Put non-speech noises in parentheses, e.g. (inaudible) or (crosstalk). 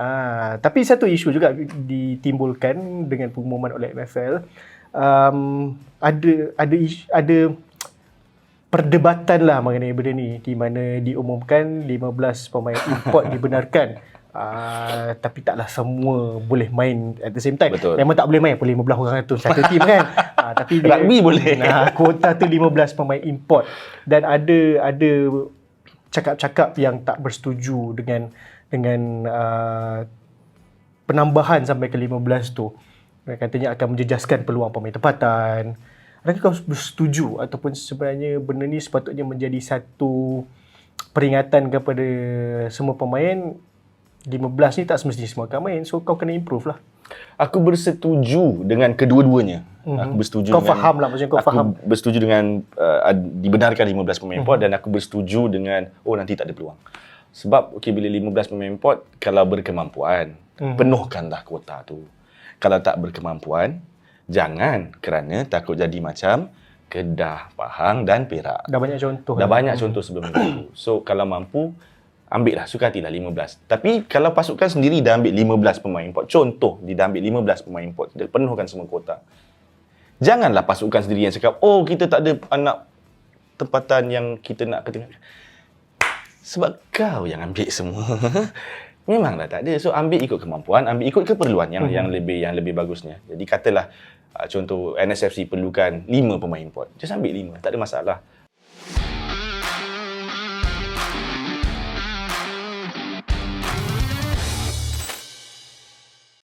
Ah, tapi satu isu juga ditimbulkan dengan pengumuman oleh MFL. Um, ada ada isu, ada perdebatan lah mengenai benda ni di mana diumumkan 15 pemain import (laughs) dibenarkan. Uh, tapi taklah semua boleh main at the same time. Betul. Memang tak boleh main pun 15 orang tu satu (laughs) tim kan. Uh, tapi dia, Rugby boleh. Nah, kuota tu 15 pemain import dan ada ada cakap-cakap yang tak bersetuju dengan dengan uh, penambahan sampai ke 15 tu. Mereka katanya akan menjejaskan peluang pemain tempatan. Adakah kau bersetuju ataupun sebenarnya benda ni sepatutnya menjadi satu peringatan kepada semua pemain 15 ni tak semestinya semua akan main. So kau kena improve lah. Aku bersetuju dengan kedua-duanya. Mm-hmm. Aku bersetuju Kau dengan faham lah maksudnya kau aku faham. bersetuju dengan uh, dibenarkan 15 pemain import dan aku bersetuju dengan oh nanti tak ada peluang. Sebab okey bila 15 pemain import kalau berkemampuan Mhm. penuhkanlah kuota tu. Kalau tak berkemampuan jangan kerana takut jadi macam Kedah, Pahang dan Perak. Dah banyak contoh. Dah lah. banyak contoh sebelum itu. So kalau mampu ambil lah suka hatilah 15. Tapi kalau pasukan sendiri dah ambil 15 pemain import. Contoh dia dah ambil 15 pemain import. Dia penuhkan semua kuota. Janganlah pasukan sendiri yang cakap, "Oh, kita tak ada anak tempatan yang kita nak ketinggalan." Sebab kau yang ambil semua. (laughs) Memanglah tak ada. So ambil ikut kemampuan, ambil ikut keperluan yang yang lebih yang lebih bagusnya. Jadi katalah uh, contoh NSFC perlukan 5 pemain import. Just ambil 5, tak ada masalah.